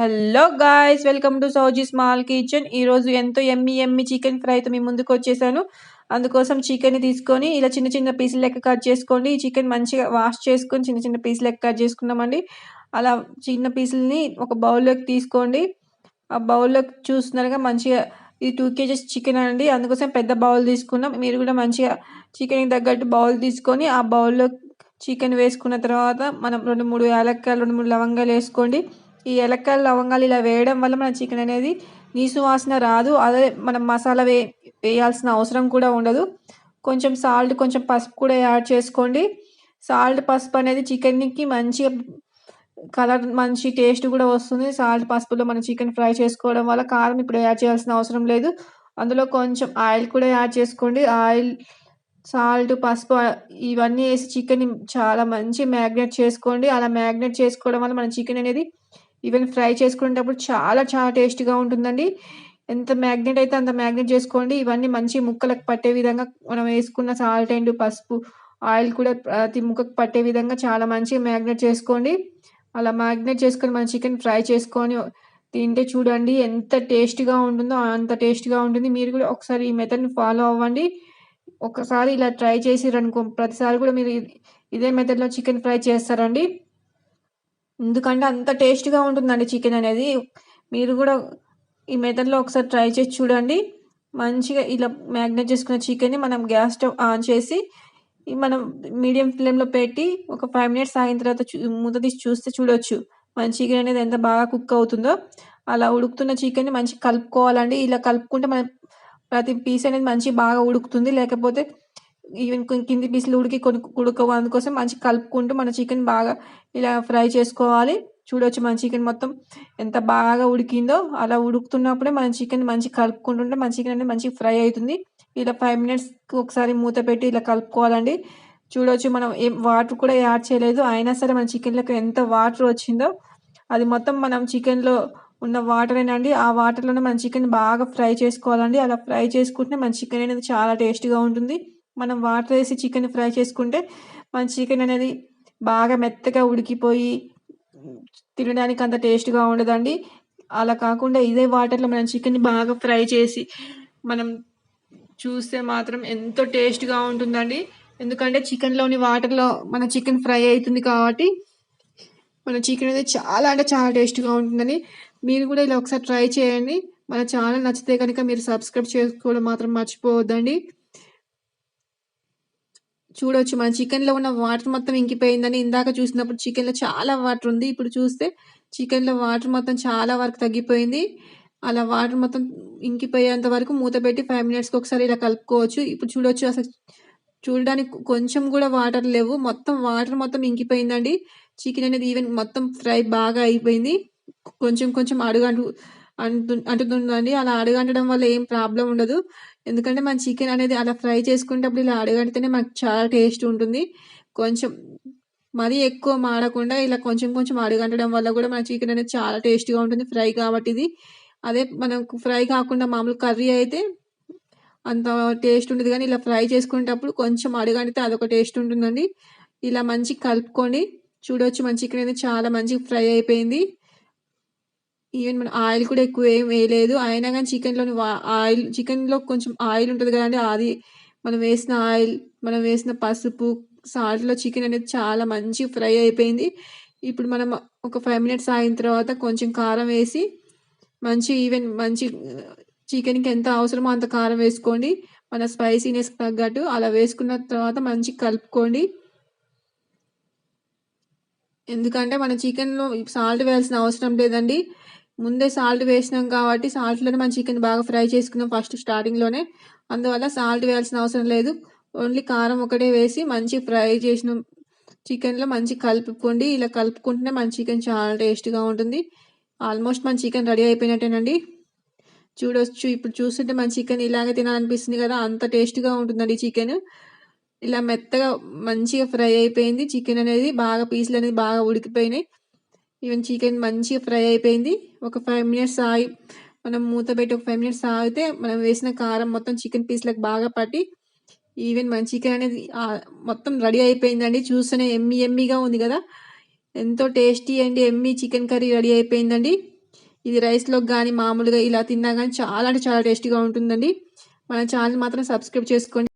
Hello guys welcome to Souji small kitchen. ఈరోజు ఎంతో ఎమ్మి ఎమ్మి chicken ఫ్రైతో మీ ముందుకు వచ్చేసాను. అందుకోసం చికెన్ తీసుకొని ఇలా చిన్న చిన్న పీసులు లెక్క కట్ చేసుకోండి. ఈ చికెన్ మంచిగా వాష్ చేసుకొని చిన్న చిన్న పీసులు లెక్క కట్ చేసుకున్నామండి అలా చిన్న పీసులని ఒక బౌల్లోకి తీసుకోండి. ఆ బౌల్లోకి చూస్తున్నారుగా మంచిగా ఇది టూ కేజెస్ చికెన్ అండి. అందుకోసం పెద్ద బౌల్ తీసుకున్నాం. మీరు కూడా మంచిగా చికెన్కి తగ్గట్టు బౌల్ తీసుకొని ఆ బౌల్లో చికెన్ వేసుకున్న తర్వాత మనం రెండు మూడు యాలక్కాయలు రెండు మూడు లవంగాలు వేసుకోండి. ఈ ఏలక్కాయలు లవంగాలు ఇలా వేయడం వల్ల మన చికెన్ అనేది నీసు వాసన రాదు. అదే మనం మసాలా వే వేయాల్సిన అవసరం కూడా ఉండదు. కొంచెం సాల్ట్ కొంచెం పసుపు కూడా యాడ్ చేసుకోండి. సాల్ట్ పసుపు అనేది చికెన్కి మంచి కలర్ మంచి టేస్ట్ కూడా వస్తుంది. సాల్ట్ పసుపులో మనం చికెన్ ఫ్రై చేసుకోవడం వల్ల కారం ఇప్పుడు యాడ్ చేయాల్సిన అవసరం లేదు. అందులో కొంచెం ఆయిల్ కూడా యాడ్ చేసుకోండి. ఆయిల్ సాల్ట్ పసుపు ఇవన్నీ వేసి చికెన్ చాలా మంచి మ్యాగ్నేట్ చేసుకోండి. అలా మ్యాగ్నేట్ చేసుకోవడం వల్ల మన చికెన్ అనేది ఈవెన్ ఫ్రై చేసుకునేటప్పుడు చాలా చాలా టేస్ట్గా ఉంటుందండి. ఎంత మ్యాగ్నెట్ అయితే అంత మ్యాగ్నెట్ చేసుకోండి. ఇవన్నీ మంచి ముక్కలకు పట్టే విధంగా మనం వేసుకున్న సాల్ట్ అండ్ పసుపు ఆయిల్ కూడా ప్రతి ముక్కకు పట్టే విధంగా చాలా మంచిగా మ్యాగ్నెట్ చేసుకోండి. అలా మ్యాగ్నెట్ చేసుకొని మన చికెన్ ఫ్రై చేసుకొని తింటే చూడండి ఎంత టేస్ట్గా ఉంటుందో అంత టేస్ట్గా ఉంటుంది. మీరు కూడా ఒకసారి ఈ మెథడ్ని ఫాలో అవ్వండి. ఒకసారి ఇలా ట్రై చేసిరనుకో ప్రతిసారి కూడా మీరు ఇదే మెథడ్లో చికెన్ ఫ్రై చేస్తారండి. ఎందుకంటే అంత టేస్ట్గా ఉంటుందండి చికెన్ అనేది. మీరు కూడా ఈ మెథడ్లో ఒకసారి ట్రై చేసి చూడండి. మంచిగా ఇలా మ్యాగ్నేట్ చేసుకున్న చికెన్ని మనం గ్యాస్ స్టవ్ ఆన్ చేసి మనం మీడియం ఫ్లేమ్లో పెట్టి ఒక ఫైవ్ మినిట్స్ ఆగిన తర్వాత మూత తీసి చూస్తే చూడొచ్చు మన చికెన్ అనేది ఎంత బాగా కుక్ అవుతుందో. అలా ఉడుకుతున్న చికెన్ని మంచిగా కలుపుకోవాలండి. ఇలా కలుపుకుంటే మన ప్రతి పీస్ అనేది మంచి బాగా ఉడుకుతుంది. లేకపోతే ఈవెన్ కింది పీసులు ఉడికి కొన్ని ఉడకవు అందుకోసం మంచి కలుపుకుంటూ మన చికెన్ బాగా ఇలా ఫ్రై చేసుకోవాలి. చూడొచ్చు మన చికెన్ మొత్తం ఎంత బాగా ఉడికిందో. అలా ఉడుకుతున్నప్పుడే మన చికెన్ మంచి కలుపుకుంటుంటే మన చికెన్ అనేది మంచి ఫ్రై అవుతుంది. ఇలా ఫైవ్ మినిట్స్కి ఒకసారి మూత పెట్టి ఇలా కలుపుకోవాలండి. చూడవచ్చు మనం ఏం వాటర్ కూడా యాడ్ చేయలేదు. అయినా సరే మన చికెన్లోకి ఎంత వాటర్ వచ్చిందో. అది మొత్తం మనం చికెన్లో ఉన్న వాటర్ అండి ఆ వాటర్లోనే మన చికెన్ బాగా ఫ్రై చేసుకోవాలండి. అలా ఫ్రై చేసుకుంటే మన చికెన్ అనేది చాలా టేస్ట్గా ఉంటుంది. మనం వాటర్ వేసి చికెన్ ఫ్రై చేసుకుంటే మన చికెన్ అనేది బాగా మెత్తగా ఉడికిపోయి తినడానికి అంత టేస్ట్గా ఉండదండి. అలా కాకుండా ఇదే వాటర్లో మనం చికెన్ బాగా ఫ్రై చేసి మనం చూస్తే మాత్రం ఎంతో టేస్ట్గా ఉంటుందండి. ఎందుకంటే చికెన్లోని వాటర్లో మన చికెన్ ఫ్రై అవుతుంది కాబట్టి మన చికెన్ అనేది చాలా అంటే చాలా టేస్ట్గా ఉంటుందని మీరు కూడా ఇలా ఒకసారి ట్రై చేయండి. మన ఛానల్ నచ్చితే కనుక మీరు సబ్స్క్రైబ్ చేసుకోవడం మాత్రం మర్చిపోవద్దండి. చూడొచ్చు. మన చికెన్లో ఉన్న వాటర్ మొత్తం ఇంకిపోయిందని ఇందాక చూసినప్పుడు చికెన్లో చాలా వాటర్ ఉంది. ఇప్పుడు చూస్తే చికెన్లో వాటర్ మొత్తం చాలా వరకు తగ్గిపోయింది. అలా వాటర్ మొత్తం ఇంకిపోయేంత వరకు మూత పెట్టి ఫైవ్ మినిట్స్కి ఒకసారి ఇలా కలుపుకోవచ్చు. ఇప్పుడు చూడొచ్చు అసలు చూడడానికి కొంచెం కూడా వాటర్ లేవు. మొత్తం వాటర్ మొత్తం ఇంకిపోయిందండి. చికెన్ అనేది ఈవెన్ మొత్తం ఫ్రై బాగా అయిపోయింది. కొంచెం కొంచెం అడుగంటు అంటు అంటుతుందండి. అలా అడుగంటడం వల్ల ఏం ప్రాబ్లం ఉండదు. ఎందుకంటే మన చికెన్ అనేది అలా ఫ్రై చేసుకునేటప్పుడు ఇలా అడగడితేనే మనకు చాలా టేస్ట్ ఉంటుంది. కొంచెం మరీ ఎక్కువ మాడకుండా ఇలా కొంచెం కొంచెం అడుగంటడం వల్ల కూడా మన చికెన్ అనేది చాలా టేస్ట్గా ఉంటుంది ఫ్రై కాబట్టి ఇది. అదే మనకు ఫ్రై కాకుండా మామూలు కర్రీ అయితే అంత టేస్ట్ ఉండదు కానీ ఇలా ఫ్రై చేసుకునేటప్పుడు కొంచెం అడుగంటితే అదొక టేస్ట్ ఉంటుందండి. ఇలా మంచి కలుపుకొని చూడవచ్చు మన చికెన్ అనేది చాలా మంచిగా ఫ్రై అయిపోయింది. ఈవెన్ మన ఆయిల్ కూడా ఎక్కువ ఏం వేయలేదు. అయినా కానీ చికెన్లోని ఆయిల్ చికెన్లో కొంచెం ఆయిల్ ఉంటుంది కదండి. అది మనం వేసిన ఆయిల్ మనం వేసిన పసుపు సాల్ట్లో చికెన్ అనేది చాలా మంచి ఫ్రై అయిపోయింది. ఇప్పుడు మనం ఒక ఫైవ్ మినిట్స్ ఆగిన తర్వాత కొంచెం కారం వేసి మంచి ఈవెన్ మంచి చికెన్కి ఎంత అవసరమో అంత కారం వేసుకోండి. మన స్పైసీనెస్ తగ్గట్టు అలా వేసుకున్న తర్వాత మంచి కలుపుకోండి. ఎందుకంటే మన చికెన్లో సాల్ట్ వేయాల్సిన అవసరం లేదండి. ముందే సాల్ట్ వేసినాం కాబట్టి సాల్ట్లోనే మనం చికెన్ బాగా ఫ్రై చేసుకున్నాం ఫస్ట్ స్టార్టింగ్లోనే అందువల్ల సాల్ట్ వేయాల్సిన అవసరం లేదు. ఓన్లీ కారం ఒకటే వేసి మంచి ఫ్రై చేసిన. చికెన్లో మంచి కలుపుకోండి. ఇలా కలుపుకుంటేనే మన చికెన్ చాలా టేస్ట్గా ఉంటుంది. ఆల్మోస్ట్ మన చికెన్ రెడీ అయిపోయినట్టేనండి. చూడొచ్చు. ఇప్పుడు చూస్తుంటే మన చికెన్ ఇలాగే తినాలనిపిస్తుంది కదా. అంత టేస్ట్గా ఉంటుందండి చికెన్ ఇలా మెత్తగా మంచిగా ఫ్రై అయిపోయింది. చికెన్ అనేది బాగా పీసులు అనేది బాగా ఉడికిపోయినాయి. ఈవెన్ చికెన్ మంచిగా ఫ్రై అయిపోయింది. ఒక ఫైవ్ మినిట్స్ ఆగి మనం మూత పెట్టి ఒక ఫైవ్ మినిట్స్ ఆగితే మనం వేసిన కారం మొత్తం చికెన్ పీస్లకు బాగా పట్టి ఈవెన్ మన చికెన్ అనేది మొత్తం రెడీ అయిపోయిందండి. చూస్తేనే ఎమ్మి ఎమ్మిగా ఉంది కదా. ఎంతో టేస్టీ అండి ఎమ్మి చికెన్ కర్రీ రెడీ అయిపోయిందండి. ఇది రైస్లోకి కానీ మామూలుగా ఇలా తిన్నా కానీ చాలా అంటే చాలా టేస్టీగా ఉంటుందండి. మన ఛానల్ మాత్రం సబ్స్క్రైబ్ చేసుకోండి.